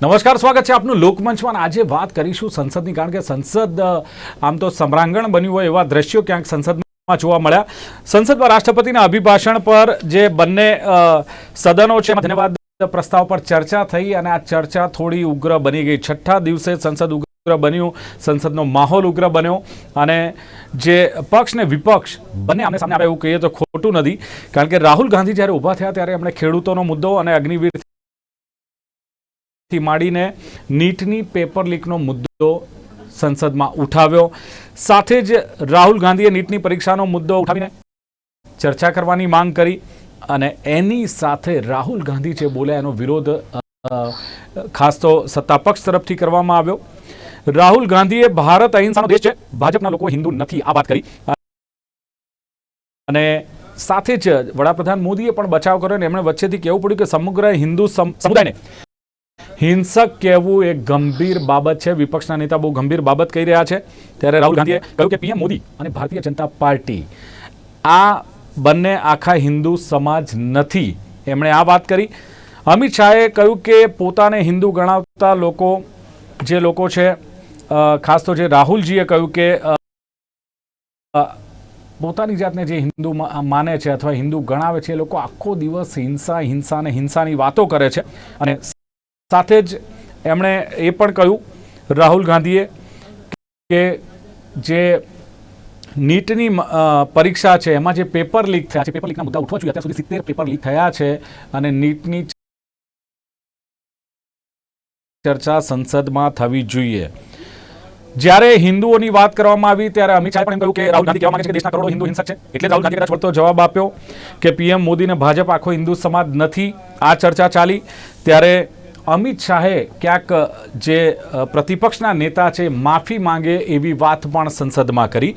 નમસ્કાર, સ્વાગત છે આપનું લોકમંચમાં. આજે વાત કરીશું સંસદની, કારણ કે સંસદ આમ તો સમરાંગણ બન્યું હોય એવા દ્રશ્યો ક્યાંક સંસદમાં જોવા મળ્યા. સંસદમાં રાષ્ટ્રપતિના અભિભાષણ પર જે બંને સદનો છે ધન્યવાદ પ્રસ્તાવ પર ચર્ચા થઈ અને આ ચર્ચા થોડી ઉગ્ર બની ગઈ. છઠ્ઠા દિવસે સંસદ ઉગ્ર બન્યું, સંસદનો માહોલ ઉગ્ર બન્યો અને જે પક્ષ ને વિપક્ષ બંને આમને સામે આવે એવું કહીએ તો ખોટું નથી. કારણ કે રાહુલ ગાંધી જ્યારે ઊભા થયા ત્યારે એમણે ખેડૂતોનો મુદ્દો અને અગ્નિવીર થી માંડીને નીટની પેપર લીકનો મુદ્દો સંસદમાં ઉઠાવ્યો. સાથે જ રાહુલ ગાંધીએ નીટની પરીક્ષાનો મુદ્દો ઉઠાવીને ચર્ચા કરવાની માંગ કરી અને એની સાથે રાહુલ ગાંધી જે બોલ્યા એનો વિરોધ ખાસ તો સત્તાપક્ષ તરફથી કરવામાં આવ્યો. રાહુલ ગાંધીએ ભારત અહિંસાનો દેશ છે, ભાજપના લોકો હિન્દુ નથી, આ વાત કરી. અને સાથે જ વડાપ્રધાન મોદીએ પણ બચાવ કર્યો અને એમણે વચ્ચેથી કહેવું પડ્યું કે સમગ્ર હિન્દુ સમ- સમુદાયને હિંસક કહેવું એક ગંભીર બાબત છે. વિપક્ષના નેતા બહુ ગંભીર બાબત કહી રહ્યા છે. ત્યારે રાહુલ ગાંધીએ કહ્યું કે પીએમ મોદી અને ભારતીય જનતા પાર્ટી આ બંને આખા હિન્દુ સમાજ નથી. એમણે આ વાત કરી. અમિત શાહે કહ્યું કે પોતાને હિન્દુ ગણાવતા લોકો જે લોકો છે ખાસ તો જે રાહુલજીએ કહ્યું કે પોતાની જાતને જે હિન્દુ માને છે અથવા હિન્દુ ગણાવે છે, એ લોકો આખો દિવસ હિંસા હિંસા અને હિંસાની વાતો કરે છે. અને સાથે જ એમણે એ પણ કહ્યું, રાહુલ ગાંધીએ, કે જે નીટની પરીક્ષા છે, એમાં જે પેપર લીક થયા છે, પેપર લીકના મુદ્દા ઉઠવા જોઈએ, અત્યાર સુધી સિત્તેર પેપર લીક થયા છે, અને નીટની ચર્ચા સંસદમાં થવી જોઈએ. જ્યારે હિન્દુઓની વાત કરવામાં આવી, ત્યારે અમિત શાહે પણ એમ કહ્યું કે રાહુલ ગાંધી કહેવા માંગે છે દેશના કરોડો હિન્દુ હિંસક છે. એટલે રાહુલ ગાંધી કદાચ વળતો જવાબ આપ્યો કે પીએમ મોદીને ભાજપ આખો હિન્દુ સમાજ નથી. આ ચર્ચા ચાલી. ત્યારે અમિત શાહે ક્યાંક, જે પ્રતિપક્ષના નેતા છે, માફી માંગે એવી વાત પણ સંસદમાં કરી.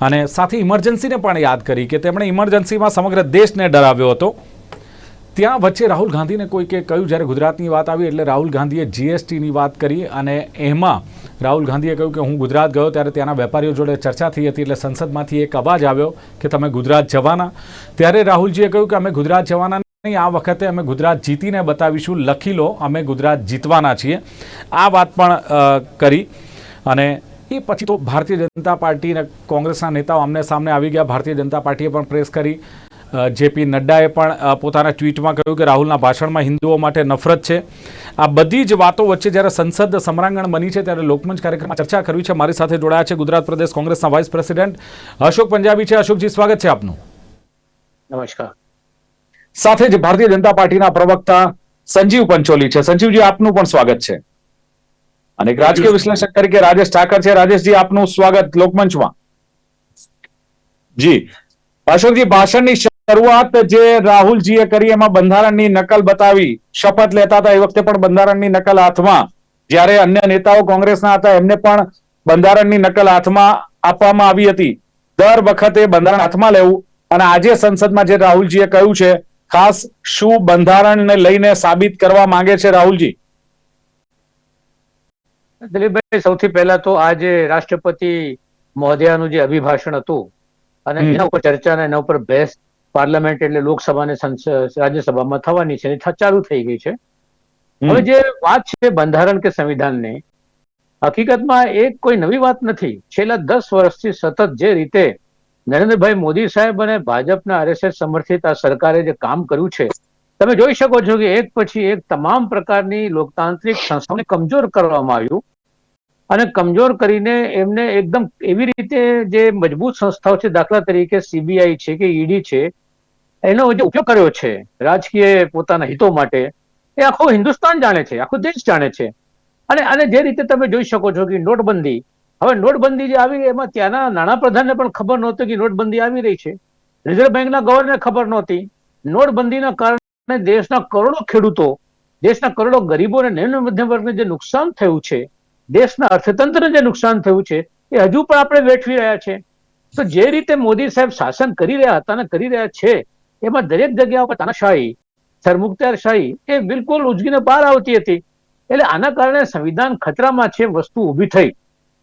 અને સાથે ઇમરજન્સીને પણ યાદ કરી કે તેમણે ઇમરજન્સીમાં સમગ્ર દેશને ડરાવ્યો હતો. ત્યાં વચ્ચે રાહુલ ગાંધીને કોઈકે કહ્યું, જ્યારે ગુજરાતની વાત આવી એટલે રાહુલ ગાંધીએ જીએસટીની વાત કરી અને એમાં રાહુલ ગાંધીએ કહ્યું કે હું ગુજરાત ગયો ત્યારે ત્યાંના વેપારીઓ જોડે ચર્ચા થઈ હતી એટલે સંસદમાંથી એક અવાજ આવ્યો કે તમે ગુજરાત જવાના. ત્યારે રાહુલજીએ કહ્યું કે અમે ગુજરાત જવાના નહીં, આ વખતે અમે ગુજરાત જીતીને બતાવીશું. લખી લો, અમે ગુજરાત જીતવાના છીએ. આ વાત પણ કરી. અને એ પછી તો ભારતીય જનતા પાર્ટી અને કોંગ્રેસના નેતાઓ આમને સામને આવી ગયા. ભારતીય જનતા પાર્ટીએ પણ પ્રેસ કરી. જેપી નડ્ડાએ પણ પોતાના ટ્વીટમાં કહ્યું કે રાહુલના ભાષણમાં હિન્દુઓ માટે નફરત છે. આ બધી જ વાતો વચ્ચે જ્યારે સંસદ સમરાંગણ બની છે ત્યારે લોકમંચ કાર્યક્રમમાં ચર્ચા કરવી છે. મારી સાથે જોડાયા છે ગુજરાત પ્રદેશ કોંગ્રેસના વાઇસ પ્રેસિડેન્ટ અશોક પંજાબી છે. અશોકજી, સ્વાગત છે આપનું. નમસ્કાર. સાથે જ ભારતીય જનતા પાર્ટીના પ્રવક્તા સંજીવ પંચોલી છે. સંજીવજી, આપનું પણ સ્વાગત છે. અને એક રાજકીય વિશ્લેષક તરીકે રાજેશ ઠાકર છે. રાજેશજી, આપનું સ્વાગત લોકમંચમાં. જી. અશોકજી ભાષણની શરૂઆત જે રાહુલજીએ કરી એમાં બંધારણની નકલ બતાવી, શપથ લેતા હતા, એ વખતે પણ બંધારણની નકલ હાથમાં. જ્યારે અન્ય નેતાઓ કોંગ્રેસના હતા, એમને પણ બંધારણની નકલ હાથમાં આપવામાં આવી હતી. દર વખતે બંધારણ હાથમાં લેવું. અને આજે સંસદમાં જે રાહુલજીએ કહ્યું છે ખાસ શું બંધારણને લઈને સાબિત કરવા માંગે છે રાહુલજી? દિલીપભાઈ સૌથી પહેલા તો આ જે રાષ્ટ્રપતિ મહોદયાનું જે અભિભાષણ હતું અને એના ઉપર ચર્ચા અને એના ઉપર બહેસ પાર્લામેન્ટ એટલે લોકસભા સંસદ રાજ્યસભામાં થવાની છે ચાલુ થઈ ગઈ છે. હવે જે વાત છે બંધારણ કે સંવિધાનની હકીકતમાં એ કોઈ નવી વાત નથી. છેલ્લા દસ વર્ષથી સતત જે રીતે નરેન્દ્રભાઈ મોદી સાહેબ અને ભાજપના આરએસએસ સમર્થિત આ સરકારે જે કામ કર્યું છે, તમે જોઈ શકો છો કે એક પછી એક તમામ પ્રકારની લોકતાંત્રિક સંસ્થાઓને કમજોર કરવામાં આવ્યું અને કમજોર કરીને એમને એકદમ એવી રીતે જે મજબૂત સંસ્થાઓ છે, દાખલા તરીકે સીબીઆઈ છે કે ઈડી છે, એનો જે ઉપયોગ કર્યો છે, રાજકીય પોતાના હિતો માટે, એ આખો હિન્દુસ્તાન જાણે છે, આખો દેશ જાણે છે. અને અને જે રીતે તમે જોઈ શકો છો કે નોટબંધી હવે નોટબંધી જે આવી એમાં ત્યાંના નાણાપ્રધાનને પણ ખબર નહોતી કે નોટબંધી આવી રહી છે. રિઝર્વ બેંકના ગવર્નરને ખબર નહોતી. નોટબંધીના કારણે દેશના કરોડો ખેડૂતો, દેશના કરોડો ગરીબો અને નિમ્ન મધ્યમ વર્ગને જે નુકસાન થયું છે, દેશના અર્થતંત્રને જે નુકસાન થયું છે, એ હજુ પણ આપણે વેઠવી રહ્યા છે. તો જે રીતે મોદી સાહેબ શાસન કરી રહ્યા હતા અને કરી રહ્યા છે, એમાં દરેક જગ્યા ઉપર તાનાશાહી, સરમુખત્યારશાહી, એ બિલકુલ ઉજગીને બહાર આવતી હતી. એટલે આના કારણે સંવિધાન ખતરામાં છે, વસ્તુ ઊભી થઈ.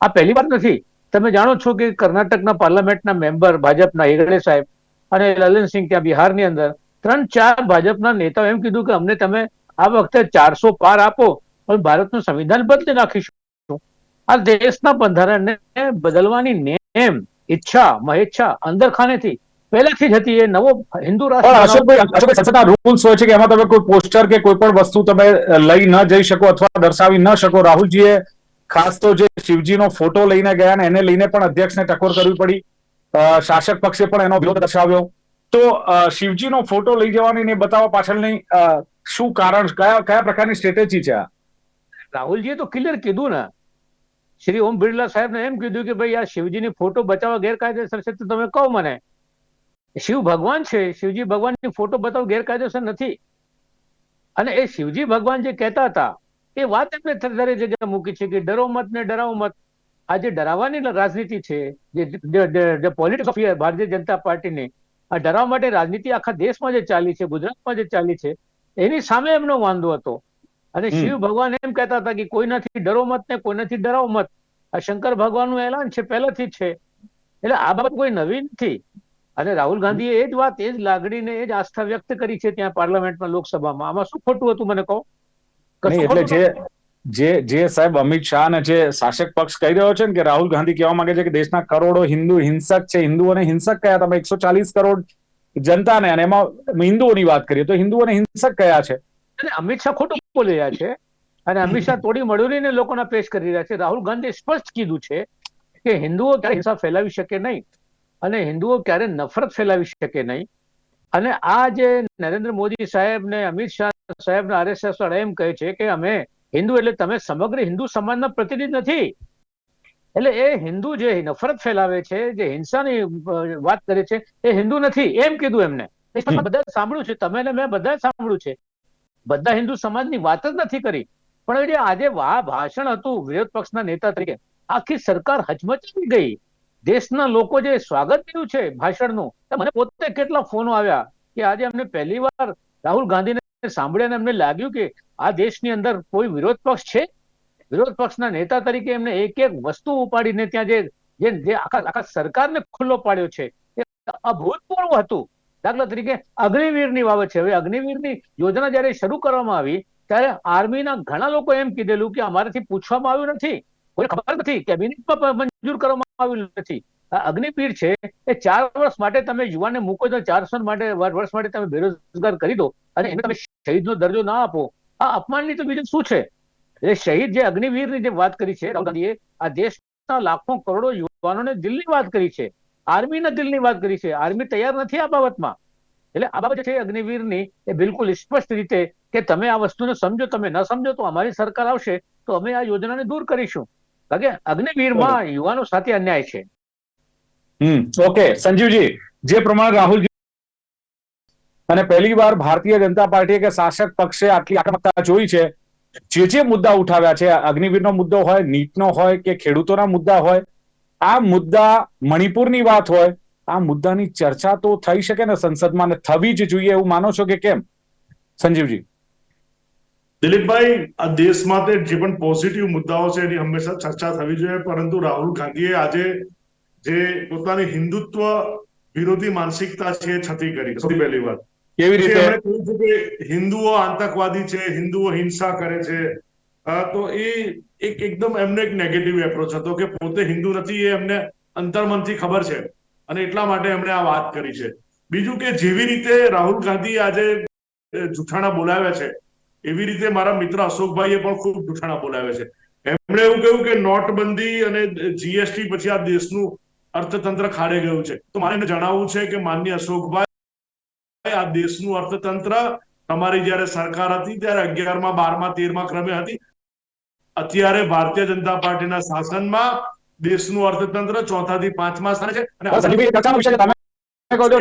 આ પહેલી વાર નથી. તમે જાણો છો કે કર્ણાટકના પાર્લામેન્ટના મેમ્બર ભાજપના હેગડે સાહેબ અને લલનસિંહ ત્યાં બિહારની અંદર ત્રણ ચાર ભાજપના નેતાઓ એમ કીધું કે અમને તમે આ વખતે ચારસો પાર આપો, પણ ભારતનું સંવિધાન બદલી નાખીશું. આ દેશના બંધારણને બદલવાની નેમ, ઈચ્છા, મહેચ્છા અંદર ખાનેથી પહેલાથી જ હતી. એ નવો હિન્દુ રાષ્ટ્ર રૂલ્સ હોય છે કે એમાં તમે કોઈ પોસ્ટર કે કોઈ પણ વસ્તુ તમે લઈ ન જઈ શકો અથવા દર્શાવી ન શકો. રાહુલજીએ ખાસ તો જે શિવજીનો ફોટો લઈને ગયા ને એને લઈને પણ અધ્યક્ષને ટકોર કરવી પડી. શાસક પક્ષે પણ એનો વિરોધ દર્શાવ્યો. તો શિવજીનો ફોટો લઈ જવાની ને બતાવવા પાછળની શું કારણ, કયા કયા પ્રકારની સ્ટ્રેટેજી છે રાહુલજીએ તો ક્લિયર કીધું ને. શ્રી ઓમ બિરલા સાહેબને એમ કીધું કે ભાઈ, આ શિવજીની ફોટો બચાવવા ગેરકાયદેસર છે તો તમે કહો મને. શિવ ભગવાન છે, શિવજી ભગવાનની ફોટો બતાવવા ગેરકાયદેસર નથી. અને એ શિવજી ભગવાન જે કહેતા હતા એ વાત એમને દરેક જગ્યાએ મૂકી છે કે ડરો મત ને ડરાવો મત. આ જે ડરાવવાની રાજનીતિ છે. જે પોલિટિક્સ ઓફ ભારતીય જનતા પાર્ટીની આ ડરાવવા માટે રાજનીતિ આખા દેશમાં જે ચાલી છે ગુજરાતમાં જે ચાલી છે એની સામે એમનો વાંધો હતો. અને શિવ ભગવાન એમ કહેતા હતા કે કોઈનાથી ડરો મત ને કોઈનાથી ડરાવો મત. આ શંકર ભગવાનનું એલાન છે પહેલેથી જ છે. એટલે આ બાબત કોઈ નવી નથી. અને રાહુલ ગાંધીએ એ જ વાત એ જ લાગણીને એ જ આસ્થા વ્યક્ત કરી છે ત્યાં પાર્લામેન્ટમાં લોકસભામાં. આમાં શું ખોટું હતું મને કહો? નહીં એટલે જે જે જે સાહેબ અમિત શાહ ને જે શાસક પક્ષ કહી રહ્યો છે ને કે રાહુલ ગાંધી કહેવા માંગે છે કે દેશના કરોડો હિન્દુ હિંસક છે હિન્દુઓને હિંસક કયા? તમે એકસો ચાલીસ કરોડ જનતાને અને એમાં હિન્દુઓની વાત કરીએ તો હિન્દુઓને હિંસક કયા છે? અને અમિત શાહ ખોટું બોલી રહ્યા છે અને અમિત શાહ તોડી મળીને લોકોના પેશ કરી રહ્યા છે. રાહુલ ગાંધીએ સ્પષ્ટ કીધું છે કે હિન્દુઓ ક્યારે હિંસા ફેલાવી શકે નહીં અને હિન્દુઓ ક્યારે નફરત ફેલાવી શકે નહીં. અને આ જે નરેન્દ્ર મોદી સાહેબ ને અમિત શાહ સાહેબ ને આરએસએસ વાળા એમ કહે છે કે અમે હિન્દુ એટલે તમે સમગ્ર હિન્દુ સમાજના પ્રતિનિધિ નથી. એટલે એ હિન્દુ જે નફરત ફેલાવે છે જે હિંસાની વાત કરે છે એ હિન્દુ નથી. એમ કીધું એમને. બધા સાંભળ્યું છે. તમે ને મેં બધા સાંભળ્યું છે. બધા હિન્દુ સમાજની વાત જ નથી કરી. પણ જે આજે વા ભાષણ હતું વિરોધ પક્ષના નેતા તરીકે આખી સરકાર હચમચાવી ગઈ. દેશના લોકો જે સ્વાગત કર્યું છે ભાષણનું મને પોતે કેટલા ફોનો આવ્યા કે આજે અમને પહેલી વાર રાહુલ ગાંધીને સાંભળીને એમને લાગ્યું કે આ દેશની અંદર કોઈ વિરોધ પક્ષ છે? વિરોધ પક્ષના નેતા તરીકે એમને એક એક વસ્તુ ઉપાડીને ત્યાં જે જે આખા આખા સરકારને ખુલ્લો પાડ્યો છે, એ અભૂતપૂર્વ હતું. દાખલા તરીકે અગ્નિવીરની બાબત છે. હવે અગ્નિવીરની યોજના જ્યારે શરૂ કરવામાં આવી, ત્યારે આર્મીના ઘણા લોકો એમ કીધેલું કે અમારાથી પૂછવામાં આવ્યું નથી. કોઈ ખબર નથી કેબિનેટમાં મંજૂર કરવામાં આવ્યું નથી. આ અગ્નિવીર છે, એ ચાર વર્ષ માટે તમે યુવાનને મૂકો તો ચારસો માટે વર્ષ માટે તમે બેરોજગાર કરી દો, અને એને તમે શહીદનો દરજ્જો ના આપો. આ અપમાનની તો બીજું શું છે? એ શહીદ જે અગ્નિવીરની જે વાત કરી છે, રાહુલ ગાંધીએ, આ દેશના લાખો કરોડો યુવાનોને દિલની વાત કરી છે. આર્મીના દિલની વાત કરી છે. આર્મી તૈયાર નથી આ બાબતમાં. એટલે આ બાબત છે અગ્નિવીરની, એ બિલકુલ સ્પષ્ટ રીતે કે તમે આ વસ્તુને સમજો, તમે ન સમજો તો અમારી સરકાર આવશે, તો અમે આ યોજનાને દૂર કરીશું. કારણ કે અગ્નિવીરમાં યુવાનો સાથે અન્યાય છે. હમ ઓકે સંજીવજી જે પ્રમાણે રાહુલજી અને પહેલી વાર ભારતીય જનતા પાર્ટીએ કે શાસક પક્ષે આટલી આક્રમકતા જોઈ છે જે જે મુદ્દા ઉઠાવ્યા છે અગ્નિવીરનો મુદ્દો હોય નીટનો હોય કે ખેડૂતોના મુદ્દા હોય આ મુદ્દા મણિપુરની વાત હોય આ મુદ્દાની ચર્ચા તો થઈ શકે ને સંસદમાં ને થવી જ જોઈએ એવું માનો છો કે કેમ? સંજીવજી. દિલીપભાઈ આ દેશ માટે જે પણ પોઝિટિવ મુદ્દાઓ છે એની હંમેશા ચર્ચા થવી જોઈએ. પરંતુ રાહુલ ગાંધીએ આજે જે પોતાની હિન્દુત્વ વિરોધી માનસિકતા છે છતી કરી. સૌથી પહેલી વાત. કેવી રીતે? એમણે કહ્યું છે કે હિન્દુઓ આતંકવાદી છે હિન્દુઓ હિંસા કરે છે. તો એ એક એકદમ એમને એક નેગેટિવ એપ્રોચ હતો કે પોતે હિન્દુ નથી એ એમને અંતર્મનથી ખબર છે. અને એટલા માટે એમણે આ વાત કરી છે. બીજું કે જેવી રીતે રાહુલ ગાંધી આજે જૂઠાણા બોલાવ્યા છે એવી રીતે મારા મિત્ર અશોકભાઈએ પણ ખૂબ જૂઠાણા બોલાવ્યા છે. એમણે એવું કહ્યું કે નોટબંધી અને જીએસટી પછી આ દેશનું અર્થતંત્ર ખાડે ગયું છે. તો મારે એને જણાવવું છે કે માન્ય અશોકભાઈ, આ દેશનું અર્થતંત્ર તમારી જયારે સરકાર હતી ત્યારે અગિયારમાં, બારમા, તેરમાં ક્રમે હતી. અત્યારે ભારતીય જનતા પાર્ટીના શાસનમાં દેશનું અર્થતંત્ર ચોથા થી પાંચમા સ્થાને છે. અને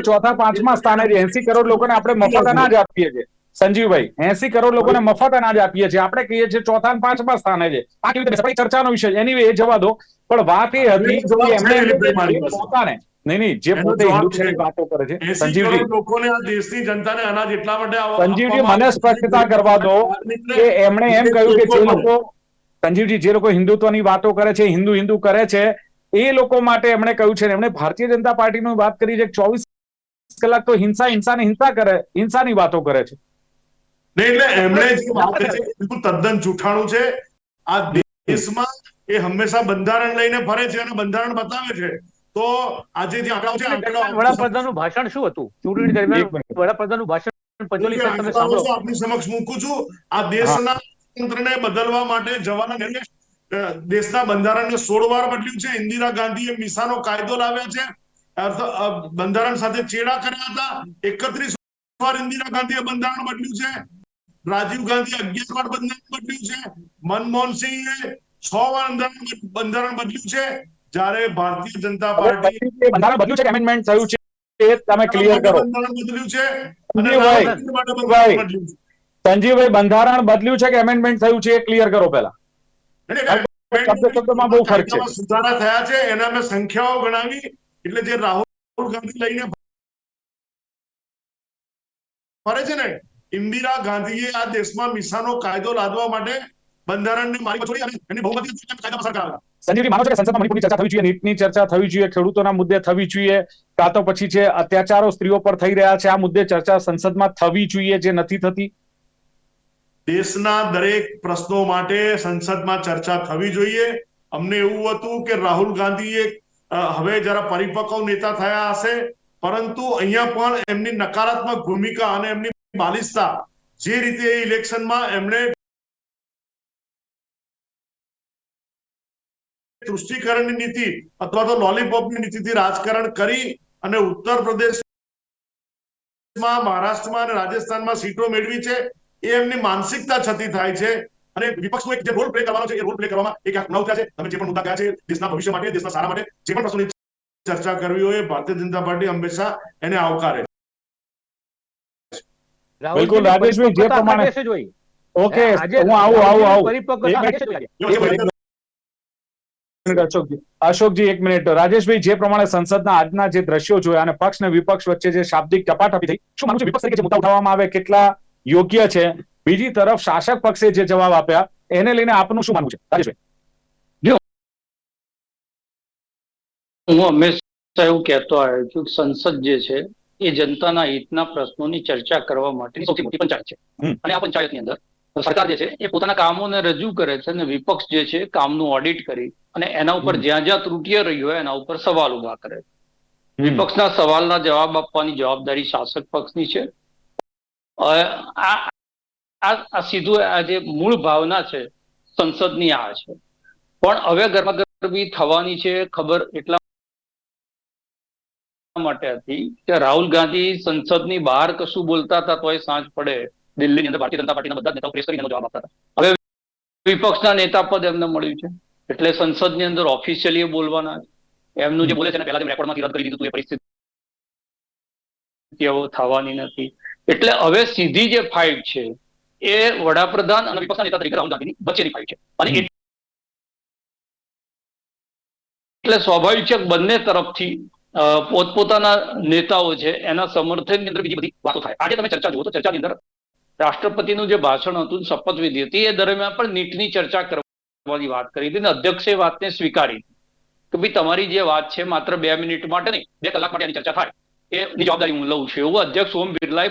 ચોથા, પાંચમા સ્થાને એસી કરોડ લોકોને આપણે મફત અનાજ આપીએ છીએ. સંજીવભાઈ એસી કરોડ લોકોને મફત અનાજ આપીએ છીએ. આપણે કહીએ છીએ ચોથા પાંચમા સ્થાને છે. આ કેવી રીતે ચર્ચાનો વિષય anyway, એ જવા દો. પણ વાત એ હતી એમણે. પોતાને. નહીં નહીં જે પોતે જવાબ હિન્દુ છે. છે વાતો કરે છે. સંજીવજી. લોકોને આ દેશની જનતાને અનાજ એટલા માટે સંજીવજી મને સ્પષ્ટતા કરવા દો કે એમણે એમ કહ્યું કે જે લોકો સંજીવજી જે લોકો હિન્દુત્વની વાતો કરે છે હિન્દુ હિન્દુ કરે છે એ લોકો માટે એમણે કહ્યું છે એમણે ભારતીય જનતા પાર્ટીની વાત કરી છે ચોવીસ કલાક તો હિંસા હિંસા ને હિંસા કરે હિંસાની વાતો કરે છે. નહીં એટલે એમણે જે વાત છે બિલકુલ તદ્દન જૂઠાણું છે. આ દેશમાં એ હંમેશા બંધારણ લઈને ફરે છે અને બંધારણ બતાવે છે. તો આજે જે આંકડાઓ છે વડાપ્રધાનનું ભાષણ શું હતું? ચૂંટણી દરમિયાન. વડાપ્રધાનનું ભાષણ આપની સમક્ષ મૂકું છું. આ દેશના તંત્રને બદલવા માટે જવાના નિર્ણય દેશના બંધારણને સોળ વાર બદલ્યું છે. ઇન્દિરા ગાંધીએ મિસાનો કાયદો લાવ્યા છે. બંધારણ સાથે ચેડા કર્યા હતા. એકત્રીસ વાર ઇન્દિરા ગાંધીએ બંધારણ બદલ્યું છે. રાજીવ ગાંધી અગિયાર વાર બંધારણ બદલ્યું છે. મનમોહન સિંહે છ વાર બંધારણ બદલ્યું છે. જ્યારે ભારતીય જનતા પાર્ટી બંધારણ બદલ્યું છે એમેન્ડમેન્ટ થયું છે એ તમે ક્લિયર કરો. બંધારણ બદલ્યું છે. અને સંજીવભાઈ. બંધારણ બદલ્યું છે. સંજીવભાઈ બંધારણ બદલ્યું છે કે એમેન્ડમેન્ટ થયું છે એ ક્લિયર કરો પહેલા. શબ્દમાં બહુ ફરક છે. સુધારા થયા છે. એના મેં સંખ્યાઓ ગણાવી. એટલે જે રાહુલ ગાંધી લઈને ફરે છે ને ઇન્દિરા ગાંધીએ આ દેશમાં મિસાનો કાયદો લાદવા માટે બંધારણને મારી છોડી અને એની બહુમતી કાયદા પસાર કરાવ્યા. સંજીવજી માનો છો કે સંસદમાં મણિપુરની ચર્ચા થવી જોઈએ નીટની ચર્ચા થવી જોઈએ ખેડૂતોના મુદ્દે થવી જોઈએ કાં તો પછી જે અત્યાચારો સ્ત્રીઓ પર થઈ રહ્યા છે આ મુદ્દે ચર્ચા સંસદમાં થવી જોઈએ જે નથી થતી? દેશના દરેક પ્રશ્નો માટે સંસદમાં ચર્ચા થવી જોઈએ. અમને એવું હતું કે રાહુલ ગાંધી હવે જરા પરિપક્વ નેતા થયા હશે પરંતુ અહીંયા પણ એમની નકારાત્મક ભૂમિકા અને એમની બાલિશતા જે રીતે ઇલેક્શનમાં એમણે તૃષ્ટિકરણની નીતિ અથવા તો લોલીપોપની નીતિથી રાજકારણ કરી અને ઉત્તર પ્રદેશમાં, મહારાષ્ટ્રમાં અને રાજસ્થાનમાં સીટો મેળવી છે, એ એમની માનસિકતા છતી થાય છે. અને વિપક્ષનો એક જે રોલ પ્લે કરવાનો છે, એ રોલ પ્લે કરવામાં એક નવ છે. તમે જે પણ મુદ્દા ગયા છે, દેશના ભવિષ્ય માટે, દેશના સારા માટે, જે પણ પ્રશ્નોની ચર્ચા કરવી હોય ભારતીય જનતા પાર્ટી હંમેશા એને આવકારે. બિલકુલ, રાજેશભાઈ, જે પ્રમાણે- ઓકે હું આવું આવું આવું. અશોકજી અશોકજી એક મિનિટ રાજેશભાઈ જે પ્રમાણે સંસદના આજના જે દ્રશ્યો જોયા અને પક્ષ અને વિપક્ષ વચ્ચે જે શાબ્દિક ટપાટપી થઈ શું માનું છે? વિપક્ષ તરીકે જે મુદ્દા ઉઠાવવામાં આવે કેટલા યોગ્ય છે? બીજી તરફ શાસક પક્ષે જે જવાબ આપ્યા એને લઈને આપનું શું માનવું છે? રાજેશભાઈ હું હંમેશા એવું કહેતો આવ્યો છું કે સંસદ જે છે એ જનતાના હિતના પ્રશ્નોની ચર્ચા કરવા માટેની સૌથી મોટી પંચાયત છે. અને આ પંચાયતની અંદર. સરકાર જે છે એ પોતાના કામોને રજૂ કરે છે અને વિપક્ષ જે છે કામનું ઓડિટ કરી અને એના ઉપર જ્યાં જ્યાં ત્રુટીઓ રહી હોય એના ઉપર સવાલ ઊભા કરે વિપક્ષના સવાલના જવાબ આપવાની જવાબદારી શાસક પક્ષની છે. આ સીધું આ જે મૂળ ભાવના છે સંસદની આ છે. પણ હવે ગરમાગરમી થવાની છે ખબર એટલા માટે હતી કે રાહુલ ગાંધી સંસદની બહાર કશું બોલતા હતા તોય સાંજ પડે દિલ્હીની અંદર ભારતીય જનતા પાર્ટીના બધા નેતાઓ પ્રેસ કરીને જવાબ આપતા હતા. હવે વિપક્ષના નેતા પદ એમને મળ્યું છે. એટલે સંસદની અંદર ઓફિશિયલી બોલવાના એમનું જે બોલે છે પહેલા રેકોર્ડમાંથી રદ કરી દીધું એ પરિસ્થિતિ થવાની નથી. એટલે હવે સીધી જે ફાઇટ છે એ વડાપ્રધાન અને વિપક્ષના નેતા તરીકે રાહુલ ગાંધીની વચ્ચેની ફાઇટ છે. અને એટલે સ્વાભાવિક છે બંને તરફથી પોતપોતાના નેતાઓ છે, એના સમર્થનની અંદર બીજી બધી વાતો થાય. આજે તમે ચર્ચા જુઓ તો ચર્ચાની અંદર રાષ્ટ્રપતિનું જે ભાષણ હતું, શપથવિધિ હતી, એ દરમિયાન પણ નીટની ચર્ચા કરવાની વાત કરી હતી અને અધ્યક્ષે વાતને સ્વીકારી કે ભાઈ, તમારી જે વાત છે માત્ર બે મિનિટ માટે નહીં, બે કલાક માટે એની ચર્ચા થાય. એની જવાબદારી હું લઉં છું. એવું અધ્યક્ષ ઓમ બિરલાએ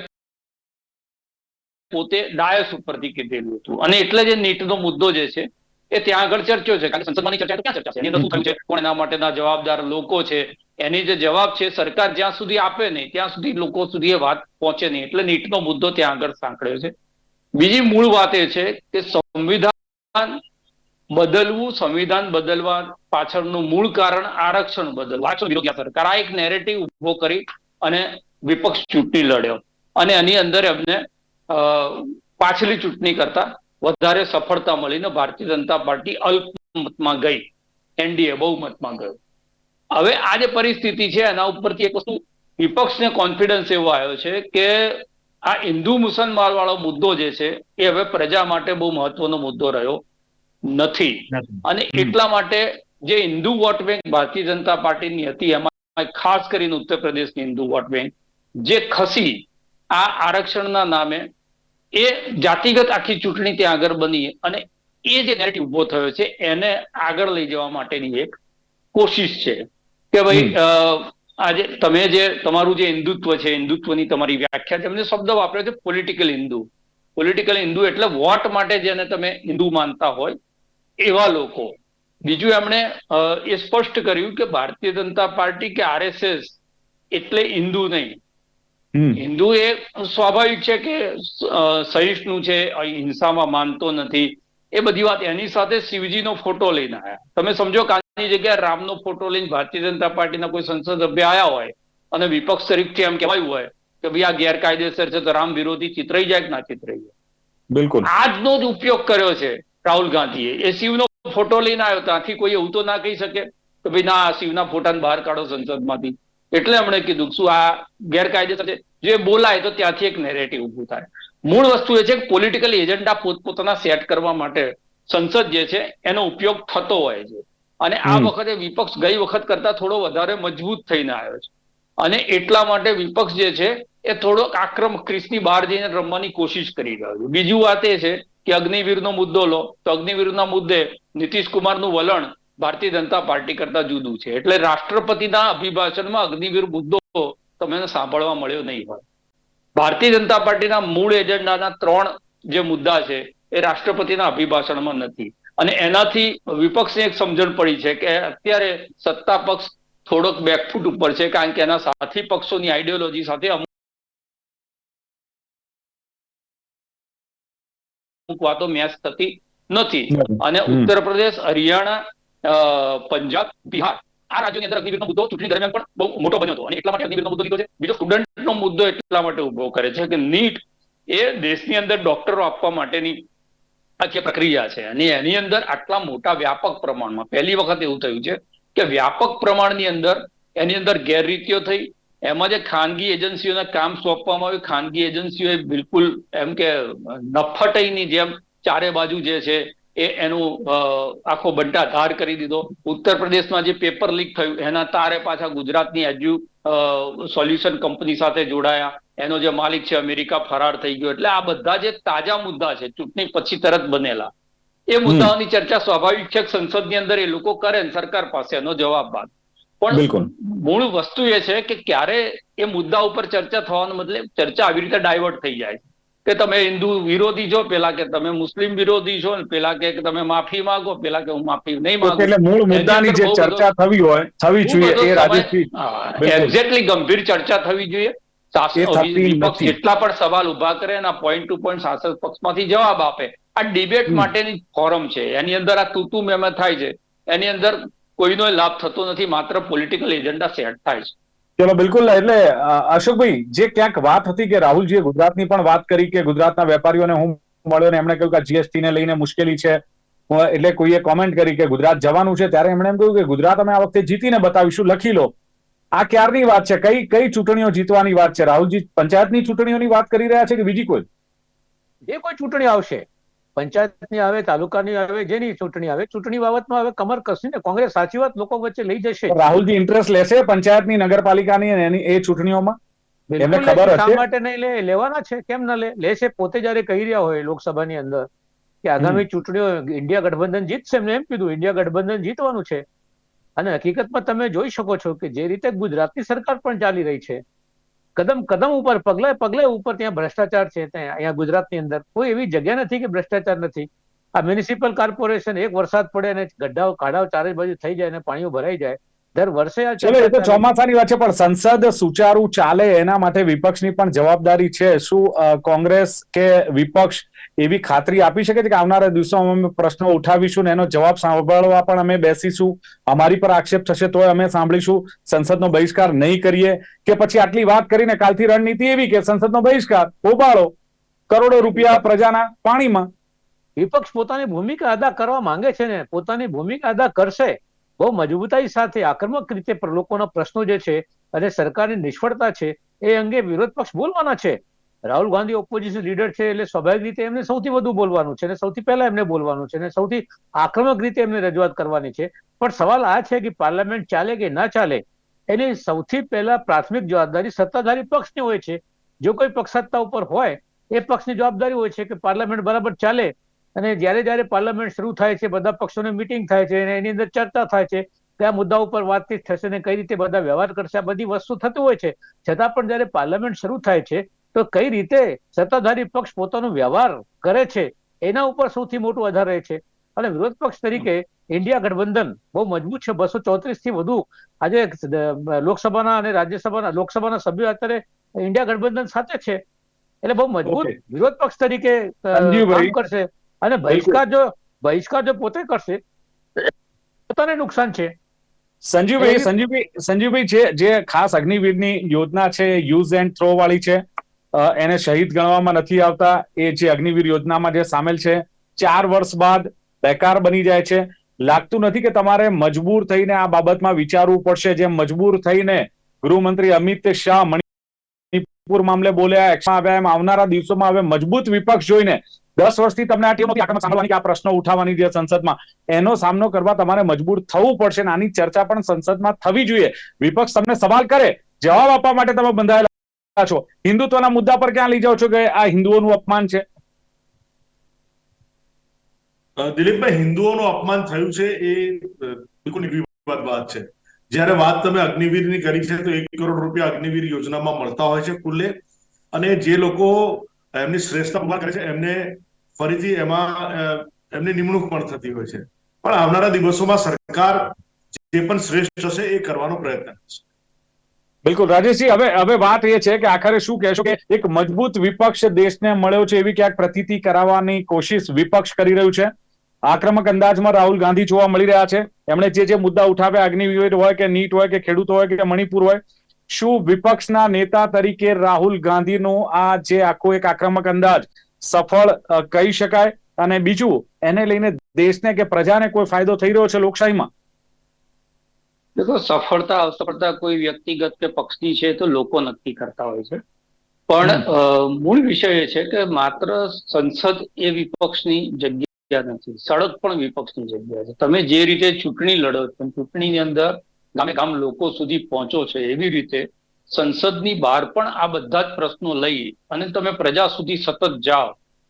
પોતે ડાયસ ઉપરથી કીધેલું હતું. અને એટલે જે નીટનો મુદ્દો જે છે, એ ત્યાં આગળ ચર્ચ્યો છે. કારણ કે સંસદમાંની ચર્ચા તો ક્યાં ચર્ચા છે એની અંદર શું થયું છે? કોણ એના માટેના જવાબદાર લોકો છે? એની જે જવાબ છે, સરકાર જ્યાં સુધી આપે નહીં, ત્યાં સુધી લોકો સુધી એ વાત પહોંચે નહીં. એટલે નીટનો મુદ્દો ત્યાં આગળ સાંકળ્યો છે. બીજી મૂળ વાત એ છે કે સંવિધાન બદલવું, સંવિધાન બદલવા પાછળનું મૂળ કારણ આરક્ષણ બદલવું. આરક્ષણ સરકાર. આ એક નેરેટિવ ઊભો કરી અને વિપક્ષ ચૂંટણી લડ્યો. અને એની અંદર એમને પાછલી ચૂંટણી કરતા વધારે સફળતા મળીને ભારતીય જનતા પાર્ટી અલ્પમતમાં ગઈ. એનડીએ બહુમતમાં ગયો. હવે આ જે પરિસ્થિતિ છે એના ઉપરથી એક વસ્તુ વિપક્ષને કોન્ફિડન્સ એવો આવ્યો છે કે આ હિન્દુ મુસલમાન વાળો મુદ્દો જે છે એ હવે પ્રજા માટે બહુ મહત્વનો મુદ્દો રહ્યો નથી. અને એટલા માટે જે હિન્દુ વોટ બેંક ભારતીય જનતા પાર્ટીની હતી એમાં ખાસ કરીને ઉત્તર પ્રદેશની હિન્દુ વોટ બેંક જે ખસી આ આરક્ષણના નામે એ જાતિગત આખી ચૂંટણી ત્યાં આગળ બની અને એ જે નેરેટિવ ઊભો થયો છે એને આગળ લઈ જવા માટેની એક કોશિશ છે. કે ભાઈ આજે તમે જે તમારું જે હિન્દુત્વ છે હિન્દુત્વની તમારી વ્યાખ્યા છે એમને શબ્દ વાપર્યો છે પોલિટિકલ હિન્દુ. પોલિટિકલ હિન્દુ એટલે વોટ માટે જેને તમે હિન્દુ માનતા હોય એવા લોકો. બીજું એમણે એ સ્પષ્ટ કર્યું કે ભારતીય જનતા પાર્ટી કે આરએસએસ એટલે હિન્દુ નહીં. હિન્દુ એ સ્વાભાવિક છે કે સહિષ્ણુ છે અહીં હિંસામાં માનતો નથી. એ બધી વાત એની સાથે શિવજીનો ફોટો લઈને આવ્યા તમે સમજો કે જગ્યાએ રામનો ફોટો લઈને ભારતીય જનતા પાર્ટીના કોઈ સંસદ સભ્ય આવ્યા હોય અને વિપક્ષ તરીકે એમ કહેવાયું હોય કે ભાઈ આ ગેરકાયદેસર છે તો રામ વિરોધી ચિતરાઈ જાય કે ના ચિતરાઈ જાય? બિલકુલ. આજનો જ ઉપયોગ કર્યો છે રાહુલ ગાંધીએ. એ શિવનો ફોટો લઈને આવ્યો ત્યાંથી કોઈ એવું તો ના કહી શકે કે ભાઈ ના શિવના ફોટાને બહાર કાઢો સંસદમાંથી. એટલે એમણે કીધું શું આ ગેરકાયદેસર છે? જે બોલાય તો ત્યાંથી એક નેરેટિવ ઉભું થાય. મૂળ વસ્તુ એ છે કે પોલિટિકલ એજન્ડા પોતપોતાના સેટ કરવા માટે સંસદ જે છે એનો ઉપયોગ થતો હોય છે. અને આ વખતે વિપક્ષ ગઈ વખત કરતા થોડો વધારે મજબૂત થઈને આવ્યો છે. અને એટલા માટે વિપક્ષ જે છે એ થોડોક આક્રમક ક્રિસની બહાર જઈને રમવાની કોશિશ કરી રહ્યો છે. બીજું વાત એ છે કે અગ્નિવીરનો મુદ્દો લો તો અગ્નિવીરના મુદ્દે નીતિશ કુમારનું વલણ ભારતીય જનતા પાર્ટી કરતા જુદું છે. એટલે રાષ્ટ્રપતિના અભિભાષણમાં અગ્નિવીર મુદ્દો તમને સાંભળવા મળ્યો નહીં હોય. ભારતીય જનતા પાર્ટીના મૂળ એજન્ડાના ત્રણ જે મુદ્દા છે એ રાષ્ટ્રપતિના અભિભાષણમાં નથી. અને એનાથી વિપક્ષને એક સમજણ પડી છે કે અત્યારે સત્તા પક્ષ થોડોક બેકફૂટ ઉપર છે કારણ કે એના સાથી પક્ષોની આઈડિયોલોજી સાથે અમુક અમુક વાતો મેચ થતી નથી. અને. ઉત્તર પ્રદેશ હરિયાણા પંજાબ બિહાર આ રાજ્યોની અંદર અગ્નિવીરનો મુદ્દો ચૂંટણી દરમિયાન પણ બહુ મોટો બન્યો હતો. અને એટલા માટે અગ્નિવીરનો મુદ્દો લીધો છે. બીજો સ્ટુડન્ટનો મુદ્દો એટલા માટે ઊભો કરે છે કે નીટ એ દેશની અંદર ડોક્ટરો આપવા માટેની આખી પ્રક્રિયા છે. અને એની અંદર આટલા મોટા વ્યાપક પ્રમાણમાં પહેલી વખત એવું થયું છે કે વ્યાપક પ્રમાણની અંદર એની અંદર ગેરરીતિઓ થઈ. એમાં જે ખાનગી એજન્સીઓને કામ સોંપવામાં આવ્યું. ખાનગી એજન્સીઓએ બિલકુલ એમ કે નફટઈની જેમ ચારે બાજુ જે છે એ એનું આખો આખો બંટાધાર કરી દીધો. ઉત્તર પ્રદેશમાં જે પેપર લીક થયું એના તારે પાછા ગુજરાતની એજ્યુ સોલ્યુશન કંપની સાથે જોડાયા. એનો જે માલિક છે અમેરિકા ફરાર થઈ ગયો. એટલે આ બધા જે તાજા મુદ્દા છે ચૂંટણી પછી તરત બનેલા. એ મુદ્દાઓની ચર્ચા સ્વાભાવિક છે સંસદની અંદર એ લોકો કરે ને સરકાર પાસે એનો જવાબ બાદ. પણ મૂળ વસ્તુ એ છે કે ક્યારે એ મુદ્દા ઉપર ચર્ચા થવાને બદલે ચર્ચા આવી રીતે ડાયવર્ટ થઈ જાય. છે કે તમે હિન્દુ વિરોધી છો પેલા કે તમે મુસ્લિમ વિરોધી છો ને પેલા કે તમે માફી માંગો પેલા કે હું માફી નહીં માંગુ. એટલે મૂળ મુદ્દાની જે ચર્ચા થવી હોય થવી જોઈએ એ રાજેશજી. એક્ઝેક્ટલી ગંભીર ચર્ચા થવી જોઈએ. વિપક્ષ જેટલા પણ સવાલ ઊભા કરે એના પોઈન્ટ ટુ પોઈન્ટ શાસક પક્ષમાંથી જવાબ આપે. આ ડિબેટ માટેની ફોરમ છે. એની અંદર આ તૂતુ મેમે થાય છે. એની અંદર કોઈનો લાભ થતો નથી માત્ર પોલિટિકલ એજન્ડા સેટ થાય છે. ચલો, બિલકુલ. એટલે અશોકભાઈ, જે ક્યાંક વાત હતી કે રાહુલજીએ ગુજરાતની પણ વાત કરી કે ગુજરાતના વેપારીઓને હું મળ્યો ને એમણે કહ્યું કે જીએસટી ને લઈને મુશ્કેલી છે. એટલે કોઈએ કોમેન્ટ કરી કે ગુજરાત જવાનું છે, ત્યારે એમણે એમ કહ્યું કે ગુજરાત અમે આ વખતે જીતીને બતાવીશું, લખી લો. આ ક્યારની વાત છે? કઈ કઈ ચૂંટણીઓ જીતવાની વાત છે? રાહુલજી પંચાયતની ચૂંટણીઓની વાત કરી રહ્યા છે કે બીજી કોઈ? જે કોઈ ચૂંટણી આવશે પંચાયતની આવે તાલુકાની આવે જેની ચૂંટણી આવે ચૂંટણી બાબતમાં હવે કમર કસીને કોંગ્રેસ સાચી વાત લોકો વચ્ચે લઈ જશે. રાહુલજી ઇન્ટરેસ્ટ લેશે પંચાયતની નગરપાલિકાની એની એ ચૂંટણીઓમાં? એમને ખબર હશે? માટે નહીં લે? લેવાના છે. કેમ ના લે? લેશે. પોતે જયારે કહી રહ્યા હોય લોકસભાની અંદર કે આગામી ચૂંટણીઓ ઇન્ડિયા ગઠબંધન જીતશે એમને એમ કીધું. ઇન્ડિયા ગઠબંધન જીતવાનું છે. અને હકીકતમાં તમે જોઈ શકો છો કે જે રીતે ગુજરાતની સરકાર પણ ચાલી રહી છે કદમ કદમ ઉપર, પગલે પગલે ઉપર ત્યાં ભ્રષ્ટાચાર છે ત્યાં, અહીંયા ગુજરાતની અંદર. કોઈ એવી જગ્યા નથી કે ભ્રષ્ટાચાર નથી. આ મ્યુનિસિપલ કોર્પોરેશન એક વરસાદ પડે અને ગड्ढાઓ ખાડાઓ ચારે બાજુ થઈ જાય અને પાણીઓ ભરાઈ જાય. દર વર્ષે આ ચલો એ તો ચોમાસાની વાત છે પણ સંસદ સુચારુ ચાલે એના માટે વિપક્ષની પણ જવાબદારી છે. શું કોંગ્રેસ કે વિપક્ષ એવી ખાતરી આપી શકે છે કે આવનારા દિવસોમાં અમે પ્રશ્નો ઉઠાવીશું ને એનો જવાબ સાંભળવા પણ અમે બેસીશું? અમારી પર આક્ષેપ થશે તો અમે સાંભળીશું. સંસદનો બહિષ્કાર નહીં કરીએ કે પછી આટલી વાત કરીને કાલથી રણનીતિ એવી કે સંસદનો બહિષ્કાર? ઉબાળો કરોડો રૂપિયા પ્રજાના પાણીમાં. વિપક્ષ પોતાની ભૂમિકા અદા કરવા માંગે છે ને પોતાની ભૂમિકા અદા કરશે. બહુ મજબૂતાઈ સાથે આક્રમક રીતે લોકોના પ્રશ્નો જે છે અને સરકારની નિષ્ફળતા છે, એ અંગે વિરોધ પક્ષ બોલવાના છે. રાહુલ ગાંધી ઓપોઝિશન લીડર છે એટલે સ્વાભાવિક રીતે એમને સૌથી વધુ બોલવાનું છે અને સૌથી પહેલા એમને બોલવાનું છે અને સૌથી આક્રમક રીતે એમને રજૂઆત કરવાની છે. પણ સવાલ આ છે કે પાર્લામેન્ટ ચાલે કે ના ચાલે? એની સૌથી પહેલા પ્રાથમિક જવાબદારી સત્તાધારી પક્ષની હોય છે. જો કોઈ પક્ષ સત્તા ઉપર હોય, એ પક્ષની જવાબદારી હોય છે કે પાર્લામેન્ટ બરાબર ચાલે અને જ્યારે જ્યારે પાર્લામેન્ટ શરૂ થાય છે બધા પક્ષોની મિટિંગ થાય છે અને એની અંદર ચર્ચા થાય છે કયા મુદ્દા ઉપર વાતચીત થશે ને કઈ રીતે બધા વ્યવહાર કરશે આ બધી વસ્તુ થતું હોય છે. છતાં પણ જ્યારે પાર્લામેન્ટ શરૂ થાય છે તો કઈ રીતે સત્તાધારી પક્ષ પોતાનો વ્યવહાર કરે છે એના ઉપર સૌથી મોટું આધાર રહે છે. અને વિરોધ પક્ષ તરીકે ઇન્ડિયા ગઠબંધન બહુ મજબૂત છે બસો ચોત્રીસથી વધુ આજે લોકસભાના અને રાજ્યસભાના લોકસભાના સભ્યો અત્યારે ઇન્ડિયા ગઠબંધન સાથે છે. એટલે બહુ મજબૂત વિરોધ પક્ષ તરીકે કામ કરશે. અને બહિષ્કાર જો બહિષ્કાર જો પોતે કરશે પોતાને નુકસાન છે. સંજીવભાઈ સંજીવભાઈ સંજીવભાઈ જે જે ખાસ અગ્નિવીરની યોજના છે યુઝ એન્ડ થ્રો વાળી છે એને શહીદ ગણવામાં નથી આવતા એ જે અગ્નિવીર યોજનામાં જે સામેલ છે ચાર વર્ષ બાદ બેકાર બની જાય છે. લાગતું નથી કે તમારે મજબૂર થઈને આ બાબતમાં વિચારવું પડશે. જેમ મજબૂર થઈને ગૃહમંત્રી અમિત શાહ મણિપુર મામલે બોલ્યા એક્શન આવ્યા એમ આવનારા દિવસોમાં હવે મજબૂત વિપક્ષ જોઈને દસ વર્ષથી તમને આ ટીમ આક્રમક સાંભળવાની કે આ પ્રશ્નો ઉઠાવવાની જે સંસદમાં, એનો સામનો કરવા તમારે મજબૂર થવું પડશે આની ચર્ચા પણ સંસદમાં થવી જોઈએ. વિપક્ષ તમને સવાલ કરે, જવાબ આપવા માટે તમે બંધાયેલા છો. હિન્દુત્વના મુદ્દા પર ક્યાં લઈ જાઓ છો કે આ હિન્દુઓનું અપમાન છે? દિલીપભાઈ, હિન્દુઓનું અપમાન થયું છે એ બિલકુલ નિર્વિવાદ વાત છે. જ્યારે વાત તમે અગ્નિવીરની કરી છે તો એક કરોડ રૂપિયા અગ્નિવીર યોજનામાં મળતા હોય છે કુલ્લે અને જે લોકો એમની શ્રેષ્ઠતા ઊભા કરે છે. એમને ફરીથી એમાં એમની નિમણૂક પણ થતી હોય છે. પણ આવનારા દિવસોમાં સરકાર જે પણ શ્રેષ્ઠ હશે એ કરવાનો પ્રયત્ન કરશે. બિલકુલ. રાજેશજી, હવે હવે વાત એ છે કે આખરે શું કહેશો કે એક મજબૂત વિપક્ષ દેશને મળ્યો છે એવી ક્યાંક પ્રતીતિ કરાવવાની કોશિશ વિપક્ષ કરી રહ્યું છે. આક્રમક અંદાજમાં રાહુલ ગાંધી જોવા મળી રહ્યા છે. એમણે જે જે મુદ્દા ઉઠાવ્યા અગ્નિવિવેદ હોય કે નીટ હોય કે ખેડૂત હોય કે મણિપુર હોય શું વિપક્ષના નેતા તરીકે રાહુલ ગાંધીનો આ જે આખો એક આક્રમક અંદાજ સફળ કહી શકાય? અને બીજું એને લઈને દેશને કે પ્રજાને કોઈ ફાયદો થઈ રહ્યો છે લોકશાહીમાં? દેખો સફળતા અસફળતા કોઈ વ્યક્તિગત કે પક્ષની છે તો લોકો નક્કી કરતા હોય છે. પણ મૂળ વિષય એ છે કે માત્ર સંસદ એ વિપક્ષની જગ્યા નથી સડક પણ વિપક્ષની જગ્યા છે. તમે જે રીતે ચૂંટણી લડો છો ચૂંટણીની અંદર ગામે ગામ લોકો સુધી પહોંચો છે એવી રીતે સંસદની બહાર પણ આ બધા જ પ્રશ્નો લઈ અને તમે પ્રજા સુધી સતત જાઓ.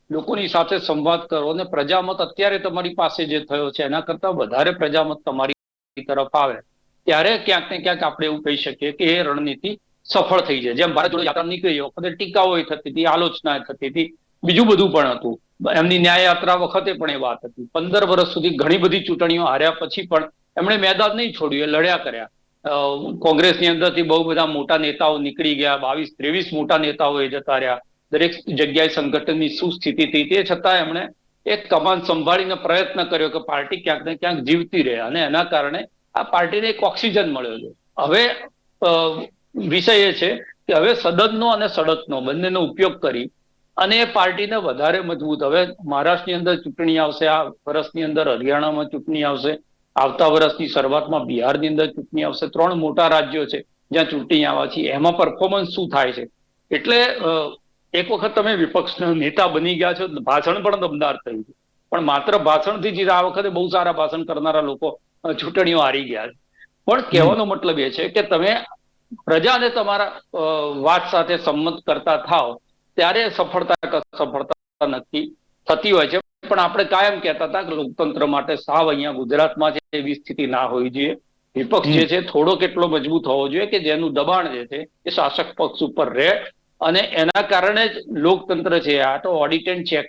લોકોની સાથે સંવાદ કરો અને પ્રજામત અત્યારે તમારી પાસે જે થયો છે, એના કરતા વધારે પ્રજામત તમારી તરફ આવે. ત્યારે ક્યાંક ને ક્યાંક આપણે એવું કહી શકીએ કે એ રણનીતિ સફળ થઈ જાય. જેમ ભારત જોડો યાત્રા નીકળી, એ વખતે ટીકાઓ થતી હતી, આલોચના થતી હતી, બીજું બધું પણ હતું. એમની ન્યાય યાત્રા વખતે પણ એ વાત હતી. પંદર વર્ષ સુધી ઘણી બધી ચૂંટણીઓ હાર્યા પછી પણ એમણે મેદાન નહીં છોડ્યું, એ લડ્યા કર્યા. કોંગ્રેસની અંદરથી બહુ બધા મોટા નેતાઓ નીકળી ગયા, બાવીસ, ત્રેવીસ મોટા નેતાઓ એ જતા રહ્યા. દરેક જગ્યાએ સંગઠનની શું સ્થિતિ હતી, તે છતાં એમણે એક કમાન સંભાળીને પ્રયત્ન કર્યો કે પાર્ટી ક્યાંક ને ક્યાંક જીવતી રહે અને એના કારણે આ પાર્ટીને એક ઓક્સિજન મળ્યો છે. હવે વિષય એ છે કે હવે સદનનો અને સડકનો બંનેનો ઉપયોગ કરી અને એ પાર્ટીને વધારે મજબૂત. હવે મહારાષ્ટ્રની અંદર ચૂંટણી આવશે, આ વર્ષની અંદર હરિયાણામાં ચૂંટણી આવશે આવતા વર્ષની શરૂઆતમાં બિહારની અંદર ચૂંટણી આવશે. ત્રણ મોટા રાજ્યો છે જ્યાં ચૂંટણી આવવા છે. એમાં પરફોર્મન્સ શું થાય છે? એટલે એક વખત તમે વિપક્ષના નેતા બની ગયા છો. ભાષણ પણ દમદાર થયું છે. પણ માત્ર ભાષણથી જ આ વખતે બહુ સારા ભાષણ કરનારા લોકો ચૂંટણીઓ હારી ગયા છે. પણ કહેવાનો મતલબ એ છે કે તમે પ્રજાને તમારા વાત સાથે સંમત કરતા થાવ ત્યારે સફળતા સફળતા નક્કી થતી હોય છે. પણ આપણે કાયમ કહેતા હતા કે લોકતંત્ર માટે સાવ અહીંયા ગુજરાતમાં છે એવી સ્થિતિ ના હોવી જોઈએ. વિપક્ષ જે છે થોડો કેટલો મજબૂત હોવો જોઈએ કે જેનું દબાણ જે છે એ શાસક પક્ષ ઉપર રહે અને એના કારણે જ લોકતંત્ર છે આ તો ઓડિટ એન્ડ ચેક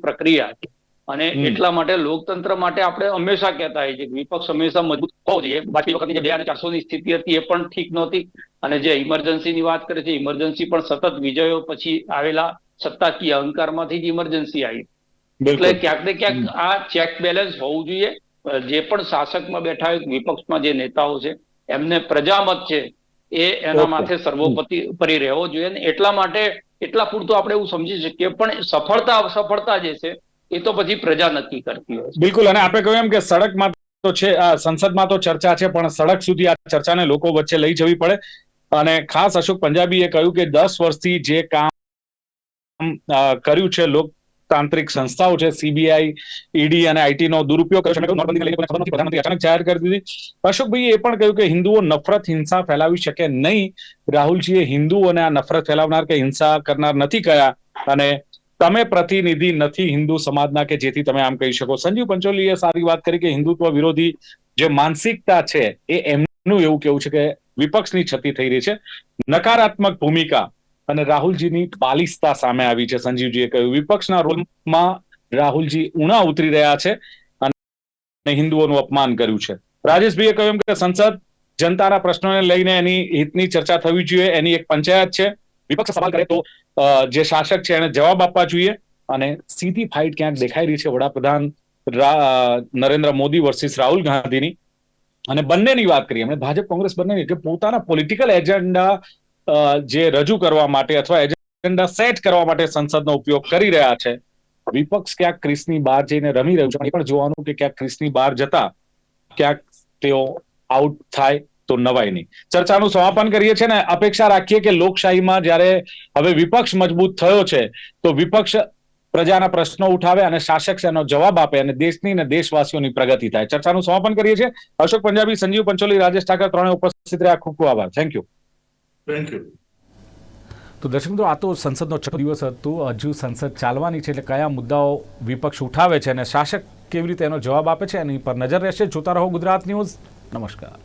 પ્રક્રિયા છે. અને એટલા માટે લોકતંત્ર માટે આપણે હંમેશા કહેતા હોઈએ છીએ કે વિપક્ષ હંમેશા મજબૂત હોવો જોઈએ. બાકી વખતની જે બે હજાર ચારસો ની સ્થિતિ હતી એ પણ ઠીક નહોતી. અને જે ઇમરજન્સી ની વાત કરે છે ઇમરજન્સી પણ સતત વિજયો પછી આવેલા સત્તાકીય અહંકારમાંથી જ ઇમરજન્સી આવી. એટલે ક્યાંક ને ક્યાંક આ ચેક બેલેન્સ હોવું જોઈએ. જે પણ શાસકમાં બેઠા હોય વિપક્ષમાં જે નેતાઓ છે એમને પ્રજામત છે એ એના માથે સર્વોપતિ પરી રહેવો જોઈએ ને એટલા માટે એટલા પૂરતું આપણે એવું સમજી શકીએ પણ સફળતા અસફળતા જે છે એ તો પછી પ્રજા નક્કી કરતી હોય બિલકુલ અને આપણે કહ્યું એમ કે સડકમાં તો છે આ સંસદમાં તો ચર્ચા છે પણ સડક સુધી આ ચર્ચાને લોકો વચ્ચે લઈ જવી પડે. અને ખાસ અશોક પંજાબીએ કહ્યું કે દસ વર્ષથી જે કામ કર્યું છે લોકતાંત્રિક સંસ્થાઓ છે સીબીઆઈ ઈડી અને આઈટી નો દુરુપયોગ કર્યો છે. લઈને ખબર નથી અચાનક જાહેર કરી દીધી. અશોકભાઈએ એ પણ કહ્યું કે હિન્દુઓ નફરત હિંસા ફેલાવી શકે નહીં. રાહુલજીએ હિન્દુઓને આ નફરત ફેલાવનાર કે હિંસા કરનાર નથી કયા. અને તમે પ્રતિનિધિ નથી હિન્દુ સમાજના કે જેથી તમે આમ કહી શકો. સંજીવ પંચોલીએ સારી વાત કરી કે હિન્દુત્વ વિરોધી જે માનસિકતા છે, એ એમનું એવું કેવું છે કે વિપક્ષની છતી થઈ રહી છે. નકારાત્મક ભૂમિકા અને રાહુલજીની બાલિસ્તા સામે આવી છે. સંજીવજીએ કહ્યું, વિપક્ષના રોલમાં રાહુલજી ઉણા ઉતરી રહ્યા છે અને હિન્દુઓનું અપમાન કર્યું છે. રાજેશભાઈએ કહ્યું કે સંસદ જનતાના પ્રશ્નોને લઈને એની હિતની ચર્ચા થવી જોઈએ, એની એક પંચાયત છે. વિપક્ષ સવાલ કરે તો જે શાસક છે એને જવાબ આપવા જોઈએ અને સીધી ફાઇટ ક્યાંક દેખાઈ રહી છે વડાપ્રધાન નરેન્દ્ર મોદી વર્સિસ રાહુલ ગાંધીની. અને બંનેની વાત કરીએ, એમણે ભાજપ, કોંગ્રેસ બંનેની કે પોતાના પોલિટિકલ એજન્ડા જે રજૂ કરવા માટે અથવા એજન્ડા સેટ કરવા માટે સંસદનો ઉપયોગ કરી રહ્યા છે. વિપક્ષ ક્યાંક ક્રિસની બહાર જઈને રમી રહ્યું છે એ પણ જોવાનું કે ક્યાંક ક્રિસની બહાર જતા ક્યાંક તેઓ આઉટ થાય તો નવાય નહીં. ચર્ચાનું સમાપન કરીએ છીએ ને અપેક્ષા રાખીએ કે લોકશાહીમાં જ્યારે હવે વિપક્ષ મજબૂત થયો છે, તો વિપક્ષ પ્રજાના પ્રશ્નો ઉઠાવે અને શાસક એનો જવાબ આપે અને દેશની અને દેશવાસીઓની પ્રગતિ થાય. ચર્ચાનું સમાપન કરીએ છીએ. અશોક પંજાબી, સંજીવ પંચોલી, રાજેશ ઠાકર ત્રણે ઉપસ્થિત રહ્યા. ખૂબ ખૂબ આભાર. થેન્ક યુ થેન્ક યુ તો દર્શક મિત્રો, આ તો સંસદનો છ દિવસ હતું. હજુ સંસદ ચાલવાની છે એટલે કયા મુદ્દાઓ વિપક્ષ ઉઠાવે છે અને શાસક કેવી રીતે એનો જવાબ આપે છે એની પર નજર રહેશે. જોતા રહો ગુજરાત ન્યૂઝ. નમસ્કાર.